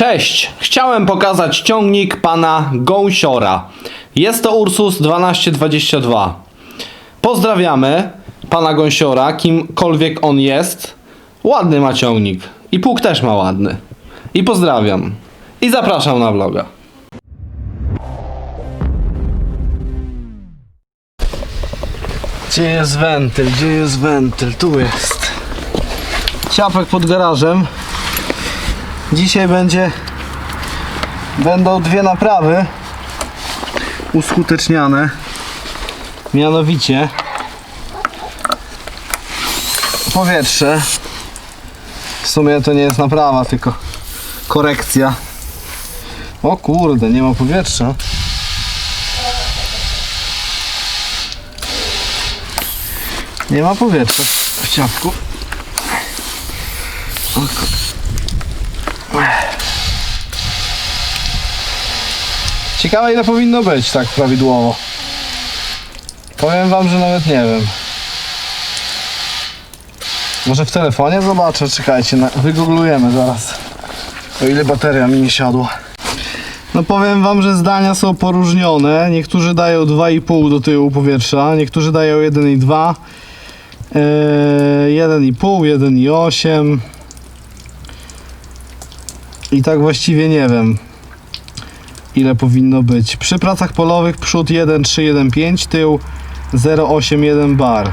Cześć! Chciałem pokazać ciągnik pana Gąsiora. Jest to Ursus 1222. Pozdrawiamy pana Gąsiora, kimkolwiek on jest. Ładny ma ciągnik. I pług też ma ładny. I pozdrawiam. I zapraszam na vloga. Gdzie jest wentyl? Gdzie jest wentyl? Tu jest. Ciapek pod garażem. Dzisiaj będzie będą dwie naprawy uskuteczniane. Mianowicie powietrze. W sumie to nie jest naprawa, tylko korekcja. O kurde, nie ma powietrza. Nie ma powietrza w ciapku. O kur- Ciekawe ile powinno być tak prawidłowo. Powiem wam, że nawet nie wiem. Może w telefonie zobaczę, czekajcie, na, wygooglujemy zaraz. O ile bateria mi nie siadła. No powiem wam, że zdania są poróżnione. Niektórzy dają 2,5 do tyłu powietrza, niektórzy dają 1,2. Eee, 1,5, 1,8. I tak właściwie nie wiem ile powinno być. Przy pracach polowych przód 1,315, tył 0,81 bar.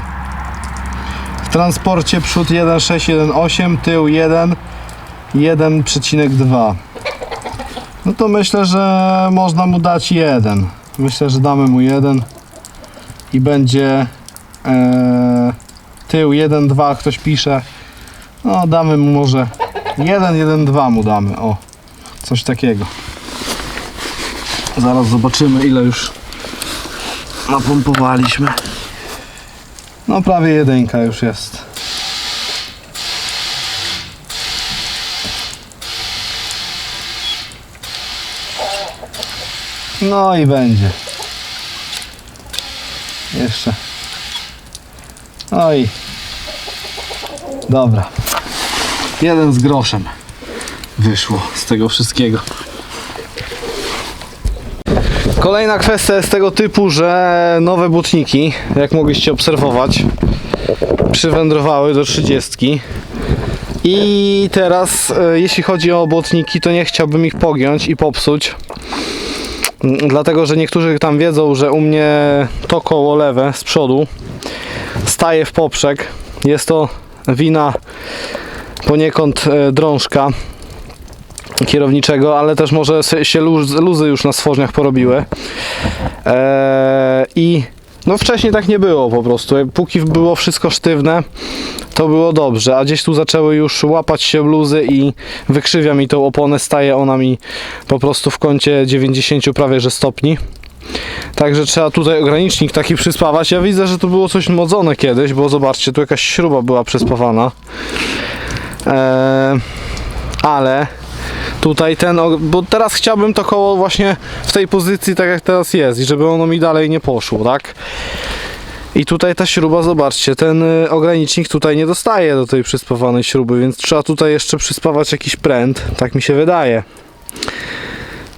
W transporcie przód 1,618, tył 1, 1,2. No to myślę, że można mu dać jeden. Myślę, że damy mu jeden i będzie e, tył 1,2 ktoś pisze. No damy mu może 1, 1,2 mu damy. O, coś takiego. Zaraz zobaczymy ile już napompowaliśmy. No prawie jedynka już jest. No i będzie. Jeszcze. No i. Dobra. Jeden z groszem wyszło z tego wszystkiego. Kolejna kwestia jest tego typu, że nowe błotniki, jak mogliście obserwować, przywędrowały do 30. I teraz, e, jeśli chodzi o błotniki, to nie chciałbym ich pogiąć i popsuć. Mm, Dlatego, że niektórzy tam wiedzą, że u mnie to koło lewe z przodu staje w poprzek. Jest to wina poniekąd e, drążka kierowniczego, ale też może się luz, luzy już na stworzniach porobiły. Eee, I no wcześniej tak nie było po prostu. Póki było wszystko sztywne, to było dobrze, a gdzieś tu zaczęły już łapać się luzy i wykrzywia mi tą oponę, staje ona mi po prostu w kącie 90 prawie że stopni. Także trzeba tutaj ogranicznik taki przyspawać. Ja widzę, że to było coś modzone kiedyś, bo zobaczcie, tu jakaś śruba była przyspawana. Eee, ale tutaj ten, bo teraz chciałbym to koło właśnie w tej pozycji tak jak teraz jest i żeby ono mi dalej nie poszło, tak? I tutaj ta śruba, zobaczcie, ten y, ogranicznik tutaj nie dostaje do tej przyspawanej śruby, więc trzeba tutaj jeszcze przyspawać jakiś pręt, tak mi się wydaje.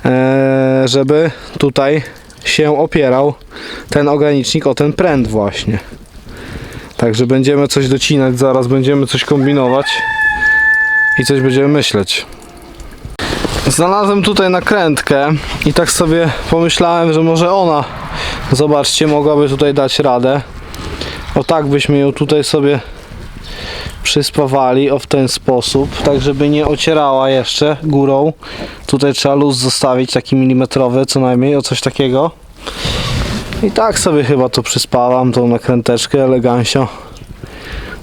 Eee, żeby tutaj się opierał ten ogranicznik o ten pręt właśnie. Także będziemy coś docinać, zaraz będziemy coś kombinować i coś będziemy myśleć. Znalazłem tutaj nakrętkę i tak sobie pomyślałem, że może ona, zobaczcie, mogłaby tutaj dać radę. O tak byśmy ją tutaj sobie przyspawali, o w ten sposób, tak żeby nie ocierała jeszcze górą. Tutaj trzeba luz zostawić, taki milimetrowy co najmniej, o coś takiego. I tak sobie chyba to przyspawam, tą nakręteczkę elegancio.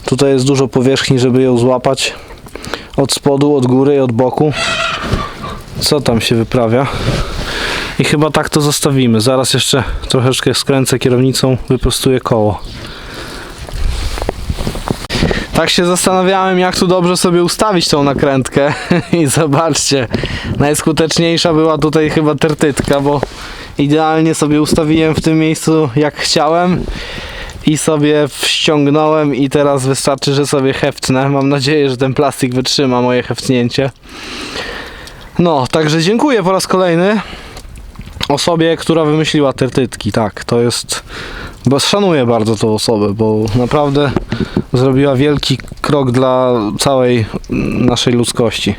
Tutaj jest dużo powierzchni, żeby ją złapać. Od spodu, od góry i od boku co tam się wyprawia. I chyba tak to zostawimy. Zaraz jeszcze troszeczkę skręcę kierownicą, wyprostuję koło. Tak się zastanawiałem, jak tu dobrze sobie ustawić tą nakrętkę. I zobaczcie, najskuteczniejsza była tutaj chyba tertytka, bo idealnie sobie ustawiłem w tym miejscu jak chciałem. I sobie wściągnąłem i teraz wystarczy, że sobie heftnę. Mam nadzieję, że ten plastik wytrzyma moje heftnięcie. No, także dziękuję po raz kolejny osobie, która wymyśliła te tytki. Tak, to jest. Bo szanuję bardzo tą osobę, bo naprawdę zrobiła wielki krok dla całej naszej ludzkości.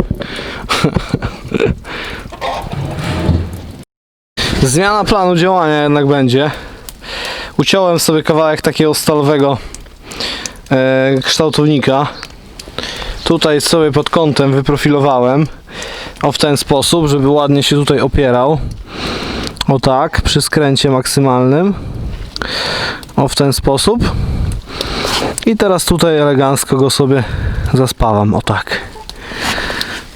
Zmiana planu działania jednak będzie. Uciąłem sobie kawałek takiego stalowego e, kształtownika. Tutaj sobie pod kątem wyprofilowałem o w ten sposób, żeby ładnie się tutaj opierał. O tak, przy skręcie maksymalnym. O w ten sposób. I teraz tutaj elegancko go sobie zaspawam. O tak.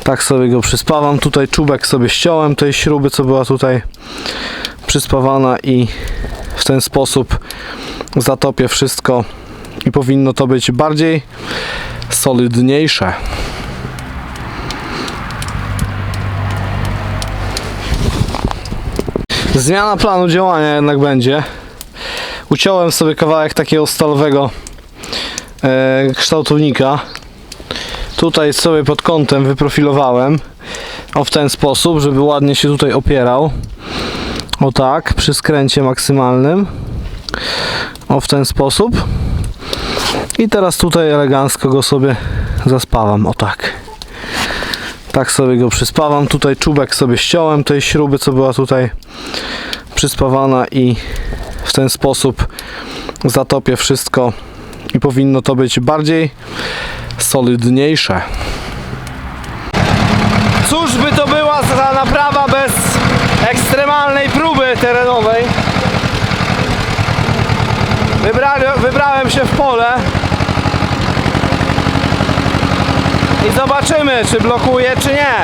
Tak sobie go przyspawam. Tutaj czubek sobie ściąłem tej śruby, co była tutaj przyspawana i w ten sposób zatopię wszystko i powinno to być bardziej solidniejsze. Zmiana planu działania jednak będzie. Uciąłem sobie kawałek takiego stalowego e, kształtownika. Tutaj sobie pod kątem wyprofilowałem o w ten sposób, żeby ładnie się tutaj opierał. O tak, przy skręcie maksymalnym. O w ten sposób. I teraz tutaj elegancko go sobie zaspawam. O tak. Tak sobie go przyspawam. Tutaj czubek sobie ściąłem tej śruby, co była tutaj przyspawana i w ten sposób zatopię wszystko i powinno to być bardziej solidniejsze. Cóż by to była za naprawa bez ekstremalnej próby terenowej? Wybrali, wybrałem się w pole i zobaczymy, czy blokuje, czy nie.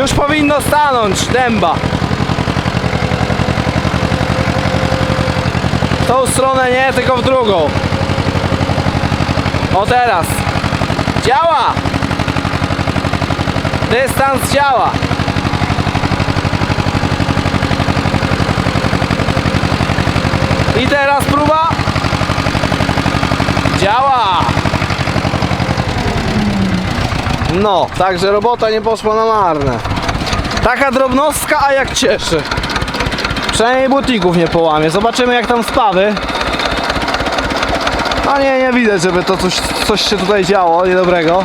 Już powinno stanąć dęba. W tą stronę nie, tylko w drugą. O teraz. Działa! Dystans działa. I teraz próba. Działa! No, także robota nie poszła na marne. Taka drobnostka, a jak cieszy. Przynajmniej butników nie połamie. Zobaczymy jak tam spawy. A nie, nie widać, żeby to coś, coś się tutaj działo niedobrego.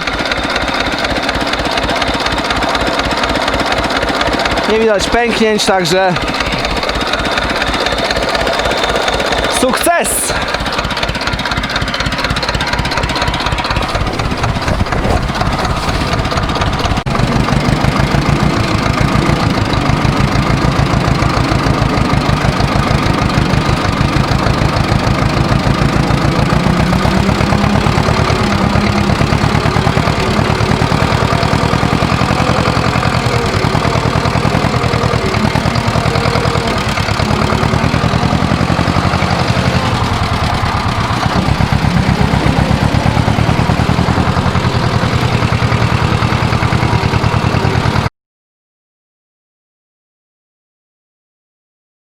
Nie widać pęknięć, także Sukces!